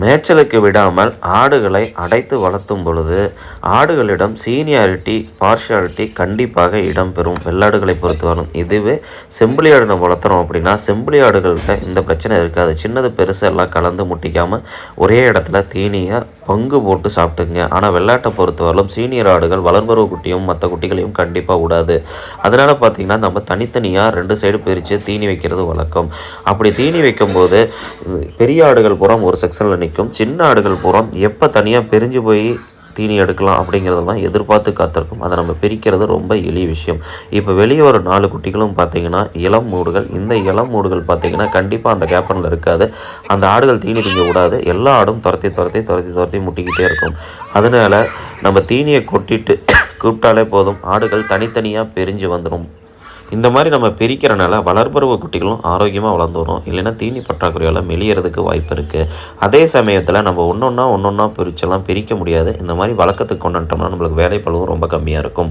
மேய்ச்சலுக்கு விடாமல் ஆடுகளை அடைத்து வளர்த்தும் பொழுது ஆடுகளிடம் சீனியாரிட்டி பார்ஷியாலிட்டி கண்டிப்பாக இடம்பெறும். வெள்ளாடுகளை பொறுத்தவரும் இதுவே செம்பிளி ஆடு நம்ம வளர்த்துறோம் அப்படின்னா செம்பிளி ஆடுகள்கிட்ட இந்த பிரச்சனை இருக்காது. சின்னது பெருசெல்லாம் கலந்து முட்டிக்காமல் ஒரே இடத்துல தீனியாக பங்கு போட்டு சாப்பிட்டுங்க. ஆனால் வெள்ளாட்டை பொறுத்தவரையிலும் சீனியர் ஆடுகள் வளர்பருவ குட்டியும் மற்ற குட்டிகளையும் கண்டிப்பாக விடாது. அதனால் பார்த்திங்கன்னா நம்ம தனித்தனியாக ரெண்டு சைடு பிரித்து தீனி வைக்கிறது வழக்கம். அப்படி தீனி வைக்கும்போது பெரிய ஆடுகள் புறம் ஒரு செக்ஷனில் நிற்கும். சின்ன ஆடுகள் புறம் எப்போ தனியாக பிரிஞ்சு போய் தீனி எடுக்கலாம் அப்படிங்கிறதெல்லாம் எதிர்பார்த்து காத்திருக்கும். அதை நம்ம பிரிக்கிறது ரொம்ப எளிய விஷயம். இப்போ வெளியே ஒரு நாலு குட்டிகளும் பார்த்தீங்கன்னா இளம் மூடுகள். இந்த இளம் மூடுகள் பார்த்தீங்கன்னா கண்டிப்பாக அந்த கேப்பனில் இருக்காது. அந்த ஆடுகள் தீனி திங்க விடாது எல்லா ஆடும் துரத்தி துரத்தி துரத்தி துரத்தி முட்டிக்கிட்டே இருக்கும். அதனால் நம்ம தீனியை கொட்டிட்டு கூப்பிட்டாலே போதும். ஆடுகள் தனித்தனியாக பிரிஞ்சு வந்துடும். இந்த மாதிரி நம்ம பிரிக்கிறனால வளர்பருவ குட்டிகளும் ஆரோக்கியமாக வளர்ந்து வரும். இல்லைன்னா தீனி பற்றாக்குறையால் மெலியறதுக்கு வாய்ப்பு இருக்குது அதே சமயத்தில் நம்ம ஒன்று ஒன்றா ஒன்று ஒன்றா பிரிச்செல்லாம் பிரிக்க முடியாது. இந்த மாதிரி வழக்கத்துக்கு கொண்டுட்டோம்னா நம்மளுக்கு நம்மளுக்கு வேலைப்பளவும் ரொம்ப கம்மியாக இருக்கும்.